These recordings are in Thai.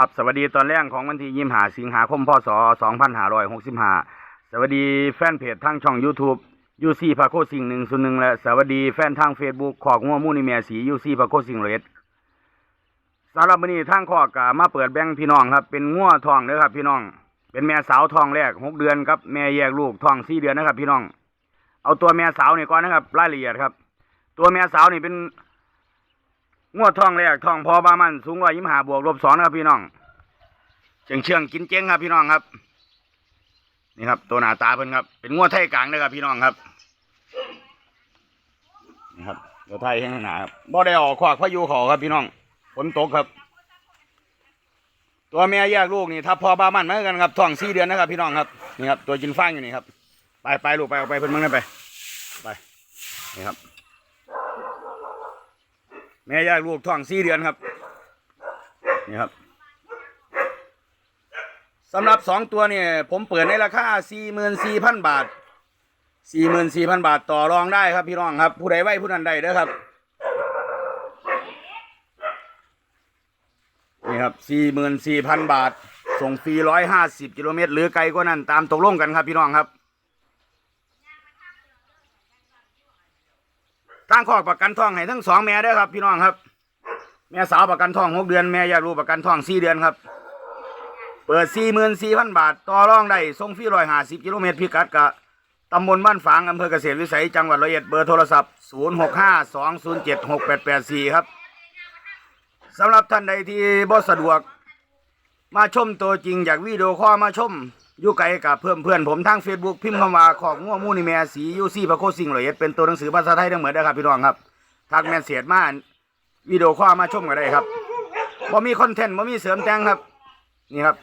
ครับสวัสดีตอนแรกของวันที่ยี่หาสิงหาคมพศสองพันห้าร้อยหกสิบห้าสวัสดีแฟนเพจทางช่อง YouTube ยูซีพาโคสิงหนึ่งศูนย์หนึ่งและสวัสดีแฟนทางเฟซบุ๊กขอกงัวมูนิเมียสียูซีพาโคสิงเรดสำหรับวันนี้ทางขอกามาเปิดแบงค์พี่น้องครับ เป็นงัวทองเด้อครับพี่น้อง เป็นแม่สาวทองแรกหกเดือนครับแม่แยกลูกทองสี่เดือนนะครับ พี่น้อง เอาตัวแม่สาวนี่ก่อนนะครับรายละเอียดครับ ตัวแม่สาวนี่เป็น งวดทองแรกทองพอบามันสูงร้อยยี่สิบห้าบวกลบสองนะครับพี่น้องเชียงเชียงกินเจ๊งครับพี่น้องครับ นี่ครับ ตัวหนาตาเพิ่นครับ เป็นงวดไทยกลางนะครับ พี่น้องครับนี่ครับตัวไทยแห้งหนาครับบ่ได้ออกขวากพายุเขาครับพี่น้องฝนตกครับ ตัวแม่แยกลูกนี่ถ้าพอบามันเหมือนกันครับท้องสี่เดือนนะครับ พี่น้องครับนี่ครับตัวจินฟางอยู่นี่ครับ ไปไปลูกไปเอาไปเพิ่นมึงนั่นไป ไปนี่ครับ แม่แยกลูกท้องสี่เดือนครับนี่ครับสำหรับสองตัวเนี่ยผมเปิดในราคาสี่หมื่นสี่พันบาทสี่หมื่นสี่พันบาทต่อรองได้ครับพี่น้องครับ ผู้ใดไหวผู้นั้นใดเด้อครับนี่ครับสี่หมื่นสี่พันบาท ส่งฟรีร้อยห้าสิบกิโลเมตร หรือไกลกว่านั้นตามตกลงกันครับพี่น้องครับ ทางคอกประกันทองให้ทั้งสองแม่ด้อครับ พี่น้องครับ แม่สาวประกันทองหกเดือนแม่ยากรู้ประกันทองสี่เดือนครับ เปิดสี่หมื่นสี่พันบาท ต่อรองได้ส่งฟรีร้อยห้าสิบกิโลเมตรพิกัดกะตำบลบ้านฝางอำเภอเกษตรวิสัยจังหวัดร้อยเอ็ดเบอร์โทรศัพท์ศูนย์หกห้าสองศูนย์เจ็ดหกแปดแปดสี่ครับสำหรับท่านใดที่บ่สะดวก มาชมตัวจริงจากวิดีโอคอลมาชม อยู่ไกลกับเพื่อนเพื่อนผมทาง Facebook พิมพ์คำว่าของงัวมูนิเมียสียูซี่พระโคสิงห์ร้อยเอ็ดเป็นตัวหนังสือภาษาไทยทั้งหมดนะครับพี่น้องครับทักแมนเสียดมาวิดีโอคอมาชมกันได้ครับบ่มีคอนเทนต์บ่มีเสริมแต่งครับ นี่ครับ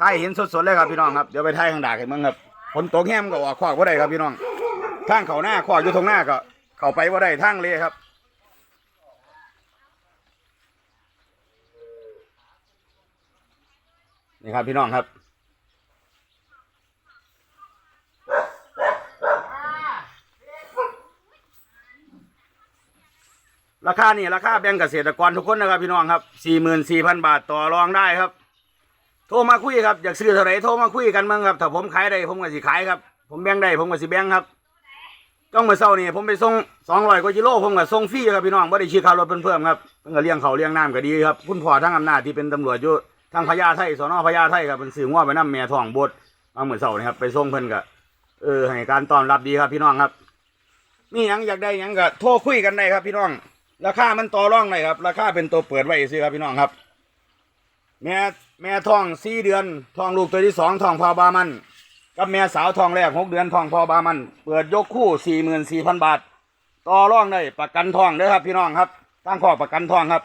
ถ่ายเห็นสดๆเลยครับพี่น้องครับเดี๋ยวไปถ่ายข้างดากให้มึงครับฝนตกแห้มก็ออกขวากว่าได้ครับพี่น้องทางเขาหน้าขวากอยู่ตรงหน้าก็เข้าไปว่าได้ทางเลยครับนี่ครับพี่น้องครับ ราคานี่ราคาแบ่งเกษตรกรทุกคนนะครับพี่น้องครับสี่หมื่นสี่พันบาทต่อรองได้ครับ โทรมาคุยครับอยากซื้อเท่าไหร่โทรมาคุยกันมั้งครับถ้าผมขายได้ผมก็สิขายครับ ผมแบ่งได้ผมก็สิแบ่งครับต้องมาเศร้านี่ผมไปส่งสองร้อยกว่ากิโลผมก็ส่งฟรีครับพี่น้องไม่ได้ชี้ค่ารถเพิ่มครับเพิ่นก็เลี้ยงเขาเลี้ยงน้ำก็ดีครับคุณพ่อทั้งอำนาจที่เป็นตำรวจอยู่ทางพญาไทสอนอพญาไทครับเป็นสื่อง้อไปน้ำแม่ทองบดมาเหมือนเสาร์นี่ครับไปส่งเพิ่นก็เออให้การต้อนรับดีครับพี่น้องครับมีหยังอยากได้หยังก็โทรคุยกันได้ครับพี่น้อง ราคามันต่อรองได้ครับ ราคาเป็นตัวเปิดไว้ซื้อครับพี่น้องครับ แม่แม่ทองสี่เดือนทองลูกตัวที่สองทองพอบามันกับแม่สาวทองแรกหกเดือนทองพอบามัน เปิดยกคู่สี่หมื่นสี่พันบาท ต่อรองได้ประกันทองเด้อครับ พี่น้องครับทั้งข้อประกันทองครับ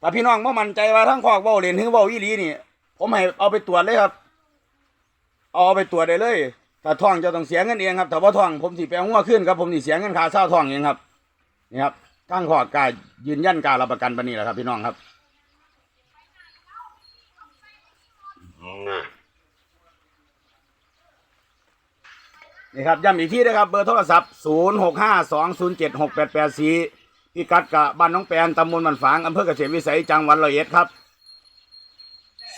แต่พี่น้องบ่อมั่นใจว่าทั้งข้อเว้าเล่นถึงเว้าอีหลีนี่ ผมให้เอาไปตรวจเลยครับ เอาไปตรวจได้เลยถ้าทองจะต้องเสียเงินเองครับถ้าว่าทองผมสิไปเอาหัวขึ้นครับผมสิเสียเงินค่าเช่าทองเองครับนี่ครับ ทั้งขอกกายยืนยันการรับประกันปานนี้แหละครับ พี่น้องครับนี่ครับย้ำอีกที่นะครับ เบอร์โทรศัพท์ 0 6 5 2 0 7 6 8 8 4พิกัดกะบ้านน้องแปนตำบลมันฝางอำเภอเกษตรวิสัยจังหวัดร้อยเอ็ดครับ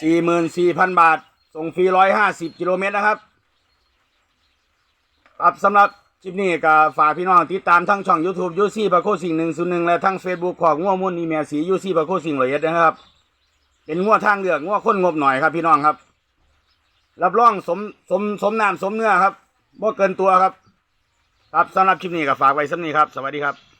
44,000 บาท ส่งฟรี 150 กิโลเมตรนะครับครับสำหรับ คลิปนี้ก็ฝากพี่น้องติดตามทั้งช่อง YouTube ยูซี่ปะโคสิงหนึ่งศูนย์หนึ่งและทั้ง Facebook ของง่วมุ่นอีเมียสียูซี่ปะโคสิงร้อยเอ็ดนะครับ เป็นง่วทางเลือกง่วคนงบหน่อยครับพี่น้องครับ รับรองสมสมสมน้ำสมเนื้อครับบ่เกินตัวครับ ครับสำหรับคลิปนี้ก็ฝากไว้สำนี้ครับ สวัสดีครับ